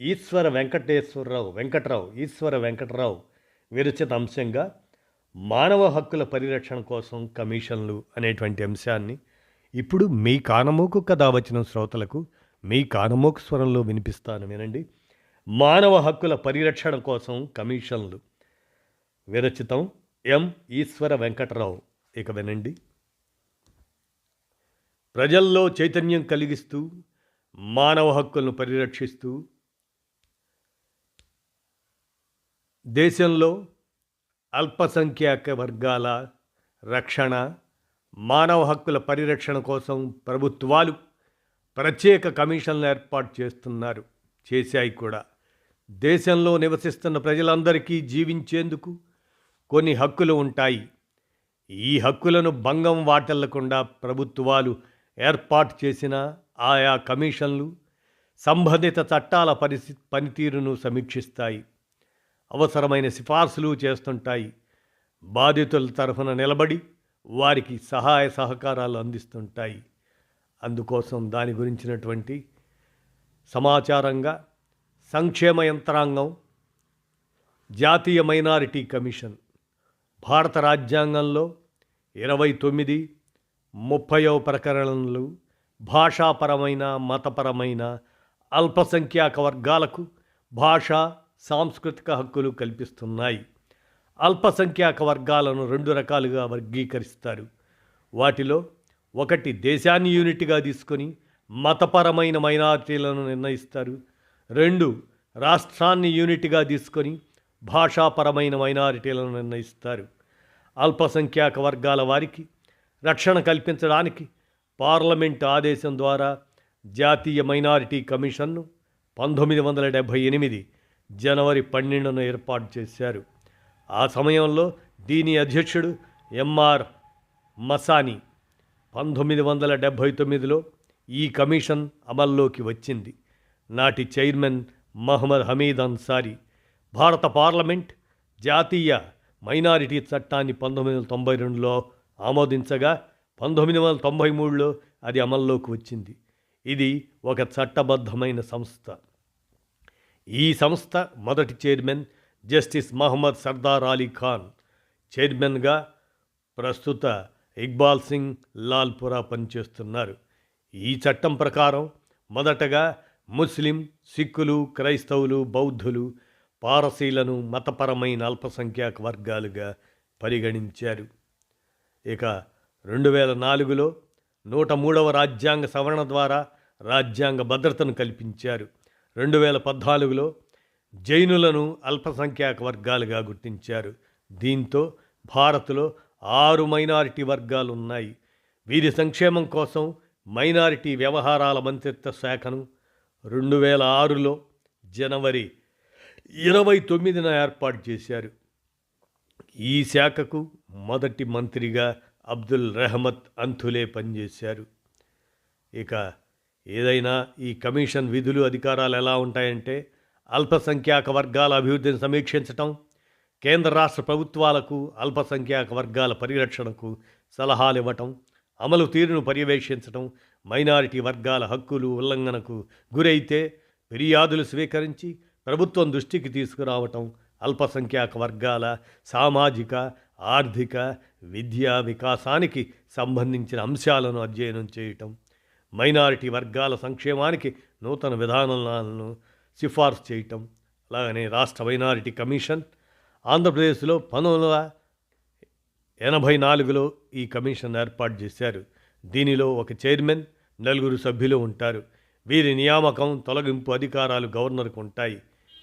ఈశ్వర వెంకటేశ్వరరావు వెంకట్రావు ఈశ్వర వెంకటరావు విరచిత అంశంగా మానవ హక్కుల పరిరక్షణ కోసం కమిషన్లు అనేటువంటి అంశాన్ని ఇప్పుడు మీ కానమోకు కథ వచ్చిన శ్రోతలకు మీ కానమోకు స్వరంలో వినిపిస్తాను వినండి. మానవ హక్కుల పరిరక్షణ కోసం కమిషన్లు విరచితం ఎం ఈశ్వర వెంకటరావు. ఇక వినండి. ప్రజల్లో చైతన్యం కలిగిస్తూ మానవ హక్కులను పరిరక్షిస్తూ దేశంలో అల్పసంఖ్యాక వర్గాల రక్షణ మానవ హక్కుల పరిరక్షణ కోసం ప్రభుత్వాలు ప్రత్యేక కమిషన్లు ఏర్పాటు చేస్తున్నారు చేశాయి కూడా. దేశంలో నివసిస్తున్న ప్రజలందరికీ జీవించేందుకు కొన్ని హక్కులు ఉంటాయి. ఈ హక్కులను భంగం వాటల్లకుండా ప్రభుత్వాలు ఏర్పాటు చేసిన ఆయా కమిషన్లు సంబంధిత చట్టాల పరిస్థితి పనితీరును సమీక్షిస్తాయి. అవసరమైన సిఫార్సులు చేస్తుంటాయి. బాధితుల తరఫున నిలబడి వారికి సహాయ సహకారాలు అందిస్తుంటాయి. అందుకోసం దాని గురించినటువంటి సమాచారంగా సంక్షేమ యంత్రాంగం జాతీయ మైనారిటీ కమిషన్ భారత రాజ్యాంగంలో ఇరవై తొమ్మిది ముప్పయో ప్రకరణలు భాషాపరమైన మతపరమైన అల్పసంఖ్యాక వర్గాలకు భాషా సాంస్కృతిక హక్కులు కల్పిస్తున్నాయి. అల్పసంఖ్యాక వర్గాలను రెండు రకాలుగా వర్గీకరిస్తారు. వాటిలో ఒకటి దేశాన్ని యూనిట్గా తీసుకొని మతపరమైన మైనారిటీలను నిర్ణయిస్తారు. రెండు రాష్ట్రాన్ని యూనిట్గా తీసుకొని భాషాపరమైన మైనారిటీలను నిర్ణయిస్తారు. అల్పసంఖ్యాక వర్గాల వారికి రక్షణ కల్పించడానికి పార్లమెంట్ ఆదేశం ద్వారా జాతీయ మైనారిటీ కమిషన్ను పంతొమ్మిది వందల డెబ్భై ఎనిమిది జనవరి పన్నెండున ఏర్పాటు చేశారు. ఆ సమయంలో దీని అధ్యక్షుడు ఎంఆర్ మసాని పంతొమ్మిది వందల డెబ్భై తొమ్మిదిలో ఈ కమిషన్ అమల్లోకి వచ్చింది. నాటి చైర్మన్ మహమ్మద్ హమీద్ అన్సారీ భారత పార్లమెంట్ జాతీయ మైనారిటీ చట్టాన్ని పంతొమ్మిది వందల తొంభై రెండులో ఆమోదించగా పంతొమ్మిది వందల తొంభై మూడులో అది అమల్లోకి వచ్చింది. ఇది ఒక చట్టబద్ధమైన సంస్థ. ఈ సంస్థ మొదటి చైర్మన్ జస్టిస్ మహమ్మద్ సర్దార్ అలీ ఖాన్ చైర్మన్గా ప్రస్తుత ఇక్బాల్ సింగ్ లాల్పురా పనిచేస్తున్నారు. ఈ చట్టం ప్రకారం మొదటగా ముస్లిం సిక్కులు క్రైస్తవులు బౌద్ధులు పారసీలను మతపరమైన అల్పసంఖ్యాక వర్గాలుగా పరిగణించారు. ఇక రెండు వేల నాలుగులో నూట మూడవ రాజ్యాంగ సవరణ ద్వారా రాజ్యాంగ భద్రతను కల్పించారు. రెండు వేల పద్నాలుగులో జైనులను అల్పసంఖ్యాక వర్గాలుగా గుర్తించారు. దీంతో భారత్లో ఆరు మైనారిటీ వర్గాలు ఉన్నాయి వీరి సంక్షేమం కోసం మైనారిటీ వ్యవహారాల మంత్రిత్వ శాఖను రెండు వేల ఆరులో జనవరి ఇరవై తొమ్మిదిన ఏర్పాటు చేశారు. ఈ శాఖకు మొదటి మంత్రిగా అబ్దుల్ రెహమత్ అంతులే పనిచేశారు. ఇక ఏదైనా ఈ కమిషన్ విధులు అధికారాలు ఎలా ఉంటాయంటే అల్పసంఖ్యాక వర్గాల అభివృద్ధిని సమీక్షించటం కేంద్ర రాష్ట్ర ప్రభుత్వాలకు అల్పసంఖ్యాక వర్గాల పరిరక్షణకు సలహాలు ఇవ్వటం అమలు తీరును పర్యవేక్షించటం మైనారిటీ వర్గాల హక్కులు ఉల్లంఘనకు గురైతే ఫిర్యాదులు స్వీకరించి ప్రభుత్వం దృష్టికి తీసుకురావటం అల్పసంఖ్యాక వర్గాల సామాజిక ఆర్థిక విద్యా వికాసానికి సంబంధించిన అంశాలను అధ్యయనం చేయటం. మైనారిటీ వర్గాల సంక్షేమానికి నూతన విధానాలను సిఫార్సు చేయటం అలాగనే రాష్ట్ర మైనారిటీ కమిషన్ ఆంధ్రప్రదేశ్లో పంతొమ్మిది వందల ఎనభై నాలుగులో ఈ కమిషన్ ఏర్పాటు చేశారు. దీనిలో ఒక చైర్మన్ నలుగురు సభ్యులు ఉంటారు. వీరి నియామకం తొలగింపు అధికారాలు గవర్నర్కు ఉంటాయి.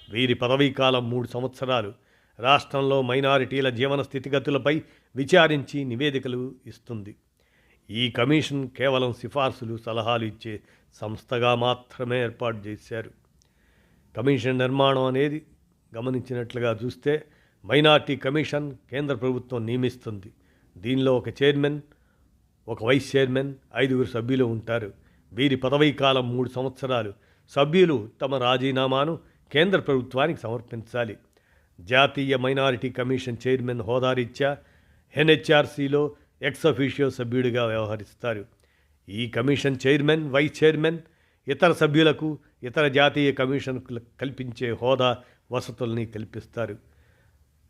వీరి పదవీకాలం మూడు సంవత్సరాలు. రాష్ట్రంలో మైనారిటీల జీవన స్థితిగతులపై విచారించి నివేదికలు ఇస్తుంది. ఈ కమిషన్ కేవలం సిఫార్సులు సలహాలు ఇచ్చే సంస్థగా మాత్రమే ఏర్పాటు చేశారు. కమిషన్ నిర్మాణం అనేది గమనించినట్లుగా చూస్తే మైనార్టీ కమిషన్ కేంద్ర ప్రభుత్వం నియమిస్తుంది. దీనిలో ఒక చైర్మన్ ఒక వైస్ చైర్మన్ ఐదుగురు సభ్యులు ఉంటారు. వీరి పదవీ కాలం మూడు సంవత్సరాలు. సభ్యులు తమ రాజీనామాను కేంద్ర ప్రభుత్వానికి సమర్పించాలి. జాతీయ మైనారిటీ కమిషన్ చైర్మన్ హోదారీత్యా ఎన్హెచ్ఆర్సీలో ఎక్స్ అఫీషియో సభ్యుడిగా వ్యవహరిస్తారు. ఈ కమిషన్ చైర్మన్ వైస్ చైర్మన్ ఇతర సభ్యులకు ఇతర జాతీయ కమిషన్కు కల్పించే హోదా వసతుల్ని కల్పిస్తారు.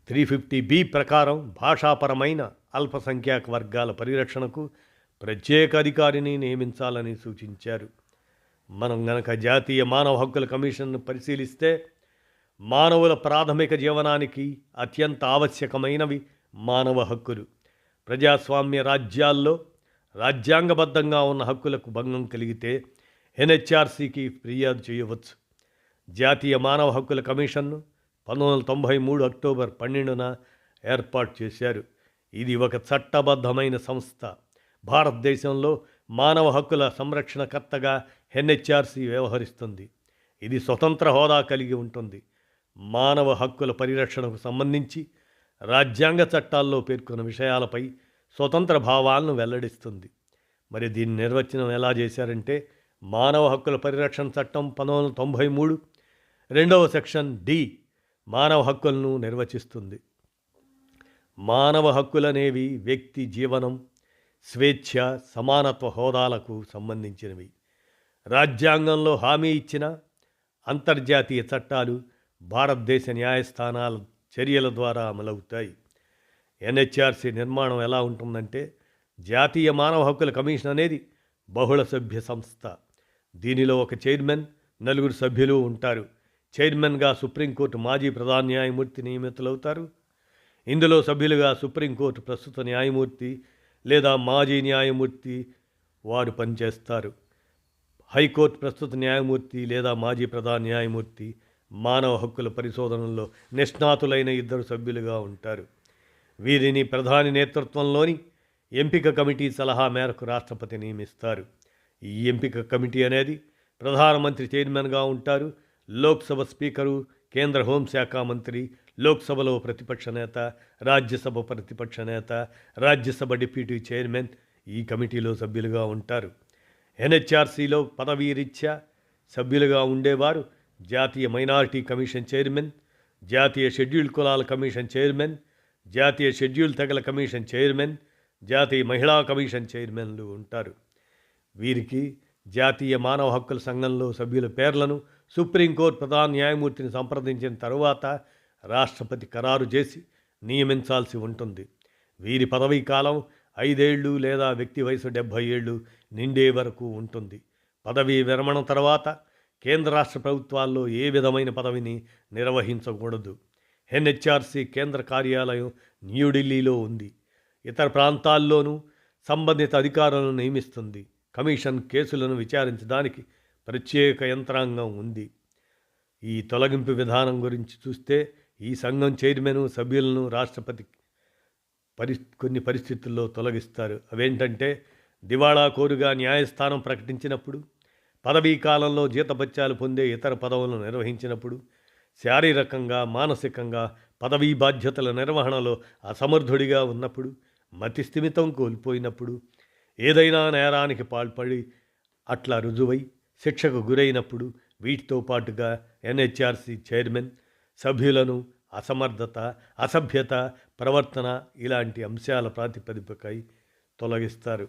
త్రీ ఫిఫ్టీ బి ప్రకారం భాషాపరమైన అల్పసంఖ్యాక వర్గాల పరిరక్షణకు ప్రత్యేక అధికారిని నియమించాలని సూచించారు. మనం గనక జాతీయ మానవ హక్కుల కమిషన్ను పరిశీలిస్తే మానవుల ప్రాథమిక జీవనానికి అత్యంత ఆవశ్యకమైనవి మానవ హక్కులు. ప్రజాస్వామ్య రాజ్యాల్లో రాజ్యాంగబద్ధంగా ఉన్న హక్కులకు భంగం కలిగితే ఎన్హెచ్ఆర్సీకి ఫిర్యాదు చేయవచ్చు. జాతీయ మానవ హక్కుల కమిషన్ను పంతొమ్మిది వందల తొంభై మూడు అక్టోబర్ పన్నెండున ఏర్పాటు చేశారు. ఇది ఒక చట్టబద్ధమైన సంస్థ. భారతదేశంలో మానవ హక్కుల సంరక్షణకర్తగా ఎన్హెచ్ఆర్సీ వ్యవహరిస్తుంది. ఇది స్వతంత్ర హోదా కలిగి ఉంటుంది. మానవ హక్కుల పరిరక్షణకు సంబంధించి రాజ్యాంగ చట్టాల్లో పేర్కొన్న విషయాలపై స్వతంత్ర భావాలను వెల్లడిస్తుంది. మరి దీని నిర్వచనం ఎలా చేశారంటే మానవ హక్కుల పరిరక్షణ చట్టం పంతొమ్మిది వందల తొంభై మూడు రెండవ సెక్షన్ డి మానవ హక్కులను నిర్వచిస్తుంది. మానవ హక్కులనేవి వ్యక్తి జీవనం స్వేచ్ఛ సమానత్వ హోదాలకు సంబంధించినవి. రాజ్యాంగంలో హామీ ఇచ్చిన అంతర్జాతీయ చట్టాలు భారతదేశ న్యాయస్థానాల చర్యల ద్వారా అమలవుతాయి. ఎన్హెచ్ఆర్సీ నిర్మాణం ఎలా ఉంటుందంటే జాతీయ మానవ హక్కుల కమిషన్ అనేది బహుళ సభ్య సంస్థ. దీనిలో ఒక చైర్మన్ నలుగురు సభ్యులు ఉంటారు. చైర్మన్గా సుప్రీంకోర్టు మాజీ ప్రధాన న్యాయమూర్తి నియమితులవుతారు. ఇందులో సభ్యులుగా సుప్రీంకోర్టు ప్రస్తుత న్యాయమూర్తి లేదా మాజీ న్యాయమూర్తి వారు పనిచేస్తారు. హైకోర్టు ప్రస్తుత న్యాయమూర్తి లేదా మాజీ ప్రధాన న్యాయమూర్తి మానవ హక్కుల పరిశోధనలో నిష్ణాతులైన ఇద్దరు సభ్యులుగా ఉంటారు. వీరిని ప్రధాని నేతృత్వంలోని ఎంపిక కమిటీ సలహా మేరకు రాష్ట్రపతి నియమిస్తారు. ఈ ఎంపిక కమిటీ అనేది ప్రధానమంత్రి చైర్మన్గా ఉంటారు. లోక్సభ స్పీకరు కేంద్ర హోంశాఖ మంత్రి లోక్సభలో ప్రతిపక్ష నేత రాజ్యసభ ప్రతిపక్ష నేత రాజ్యసభ డిప్యూటీ చైర్మన్ ఈ కమిటీలో సభ్యులుగా ఉంటారు. ఎన్హెచ్ఆర్సీలో పదవీరీత్యా సభ్యులుగా ఉండేవారు. జాతీయ మైనారిటీ కమిషన్ చైర్మన్ జాతీయ షెడ్యూల్డ్ కులాల కమిషన్ చైర్మన్ జాతీయ షెడ్యూల్ తెగల కమిషన్ చైర్మన్ జాతీయ మహిళా కమిషన్ చైర్మన్లు ఉంటారు. వీరికి జాతీయ మానవ హక్కుల సంఘంలో సభ్యుల పేర్లను సుప్రీంకోర్టు ప్రధాన న్యాయమూర్తిని సంప్రదించిన తరువాత రాష్ట్రపతి ఖరారు చేసి నియమించాల్సి ఉంటుంది. వీరి పదవీ కాలం ఐదేళ్ళు లేదా వ్యక్తి వయసు డెబ్భై ఏళ్ళు నిండే వరకు ఉంటుంది. పదవీ విరమణ తర్వాత కేంద్ర రాష్ట్ర ప్రభుత్వాల్లో ఏ విధమైన పదవిని నిర్వహించకూడదు. ఎన్హెచ్ఆర్సీ కేంద్ర కార్యాలయం న్యూఢిల్లీలో ఉంది. ఇతర ప్రాంతాల్లోనూ సంబంధిత అధికారులను నియమిస్తుంది. కమిషన్ కేసులను విచారించడానికి ప్రత్యేక యంత్రాంగం ఉంది. ఈ తొలగింపు విధానం గురించి చూస్తే ఈ సంఘం చైర్మన్ సభ్యులను రాష్ట్రపతి పరి కొన్ని పరిస్థితుల్లో తొలగిస్తారు. అవేంటంటే దివాళా కోరుగా న్యాయస్థానం ప్రకటించినప్పుడు పదవీ కాలంలో జీతభత్యాలు పొందే ఇతర పదవులను నిర్వహించినప్పుడు శారీరకంగా మానసికంగా పదవీ బాధ్యతల నిర్వహణలో అసమర్థుడిగా ఉన్నప్పుడు మతి స్థిమితం కోల్పోయినప్పుడు ఏదైనా నేరానికి పాల్పడి అట్లా రుజువై శిక్షకు గురైనప్పుడు వీటితో పాటుగా ఎన్హెచ్ఆర్సీ చైర్మన్ సభ్యులను అసమర్థత అసభ్యత ప్రవర్తన ఇలాంటి అంశాల ప్రాతిపదికపై తొలగిస్తారు.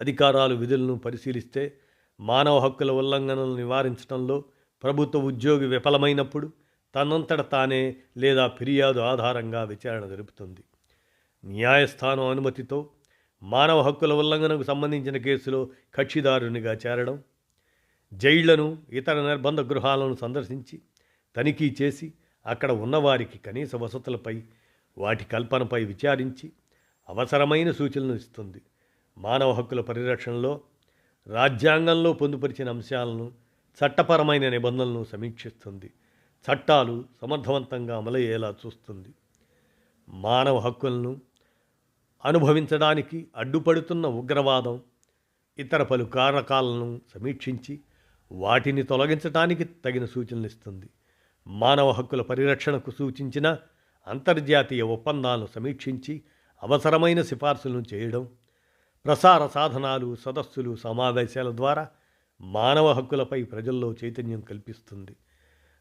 అధికారాలు విధులను పరిశీలిస్తే మానవ హక్కుల ఉల్లంఘనలు నివారించడంలో ప్రభుత్వ ఉద్యోగి విఫలమైనప్పుడు తనంతట తానే లేదా ఫిర్యాదు ఆధారంగా విచారణ జరుపుతుంది. న్యాయస్థానం అనుమతితో మానవ హక్కుల ఉల్లంఘనకు సంబంధించిన కేసులో కక్షిదారునిగా చేరడం జైళ్ళను ఇతర నిర్బంధ గృహాలను సందర్శించి తనిఖీ చేసి అక్కడ ఉన్నవారికి కనీస వసతులపై వాటి కల్పనపై విచారించి అవసరమైన సూచనలు ఇస్తుంది. మానవ హక్కుల పరిరక్షణలో రాజ్యాంగంలో పొందుపరిచిన అంశాలను చట్టపరమైన నిబంధనలను సమీక్షిస్తుంది. చట్టాలు సమర్థవంతంగా అమలయ్యేలా చూస్తుంది. మానవ హక్కులను అనుభవించడానికి అడ్డుపడుతున్న ఉగ్రవాదం ఇతర పలు కారకాలను సమీక్షించి వాటిని తొలగించడానికి తగిన సూచనలు ఇస్తుంది. మానవ హక్కుల పరిరక్షణకు సూచించిన అంతర్జాతీయ ఒప్పందాలను సమీక్షించి అవసరమైన సిఫార్సులను చేయడం ప్రసార సాధనాలు సదస్సులు సమావేశాల ద్వారా మానవ హక్కులపై ప్రజల్లో చైతన్యం కల్పిస్తుంది.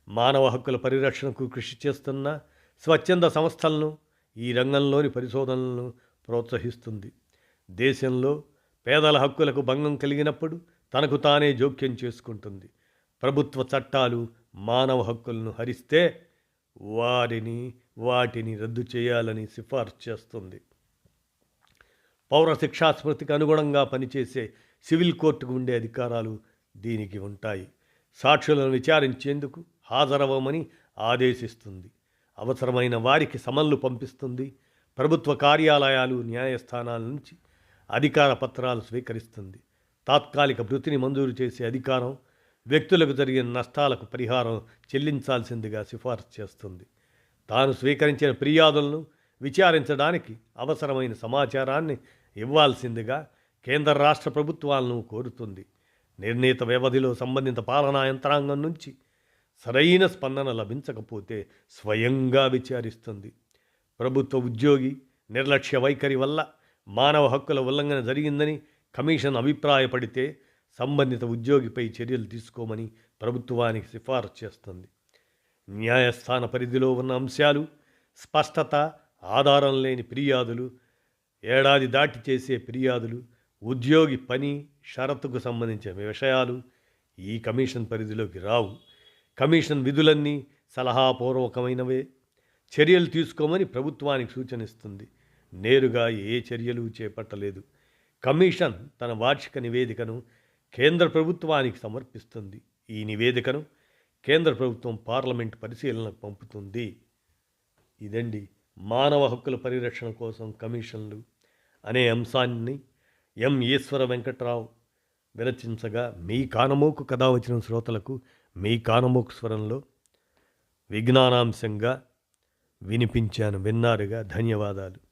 మానవ హక్కుల పరిరక్షణకు కృషి చేస్తున్న స్వచ్ఛంద సంస్థలను ఈ రంగంలోని పరిశోధనలను ప్రోత్సహిస్తుంది. దేశంలో పేదల హక్కులకు భంగం కలిగినప్పుడు తనకు తానే జోక్యం చేసుకుంటుంది. ప్రభుత్వ చట్టాలు మానవ హక్కులను హరిస్తే వారిని వాటిని రద్దు చేయాలని సిఫార్సు చేస్తుంది. పౌర శిక్షా స్మృతికి అనుగుణంగా పనిచేసే సివిల్ కోర్టుకు ఉండే అధికారాలు దీనికి ఉంటాయి. సాక్షులను విచారించేందుకు హాజరవ్వమని ఆదేశిస్తుంది. అవసరమైన వారికి సమన్లు పంపిస్తుంది. ప్రభుత్వ కార్యాలయాలు న్యాయస్థానాల నుంచి అధికార పత్రాలు స్వీకరిస్తుంది. తాత్కాలిక వృత్తిని మంజూరు చేసే అధికారం వ్యక్తులకు జరిగిన నష్టాలకు పరిహారం చెల్లించాల్సిందిగా సిఫార్సు చేస్తుంది. తాను స్వీకరించిన ఫిర్యాదులను విచారించడానికి అవసరమైన సమాచారాన్ని ఇవ్వాల్సిందిగా కేంద్ర రాష్ట్ర ప్రభుత్వాలను కోరుతుంది. నిర్ణీత వ్యవధిలో సంబంధిత పాలనా యంత్రాంగం నుంచి సరైన స్పందన లభించకపోతే స్వయంగా విచారిస్తుంది. ప్రభుత్వ ఉద్యోగి నిర్లక్ష్య వైఖరి వల్ల మానవ హక్కుల ఉల్లంఘన జరిగిందని కమిషన్ అభిప్రాయపడితే సంబంధిత ఉద్యోగిపై చర్యలు తీసుకోమని ప్రభుత్వానికి సిఫారసు చేస్తుంది. న్యాయస్థాన పరిధిలో ఉన్న అంశాలు స్పష్టత ఆధారం లేని ఫిర్యాదులు ఏడాది దాటి చేసే ఫిర్యాదులు ఉద్యోగి పని షరతుకు సంబంధించిన విషయాలు ఈ కమిషన్ పరిధిలోకి రావు. కమిషన్ విధులన్నీ సలహాపూర్వకమైనవే. చర్యలు తీసుకోమని ప్రభుత్వానికి సూచనిస్తుంది. నేరుగా ఏ చర్యలు చేపట్టలేదు. కమిషన్ తన వార్షిక నివేదికను కేంద్ర ప్రభుత్వానికి సమర్పిస్తుంది. ఈ నివేదికను కేంద్ర ప్రభుత్వం పార్లమెంట్ పరిశీలనకు పంపుతుంది. ఇదండి మానవ హక్కుల పరిరక్షణ కోసం కమిషన్లు అనే అంశాన్ని ఎం. ఈశ్వర వెంకట్రావు విరచించగా మీ కానమోకు కథ వచ్చిన శ్రోతలకు మీ కానమోకు స్వరంలో విజ్ఞానాంశంగా వినిపించాను విన్నారుగా ధన్యవాదాలు.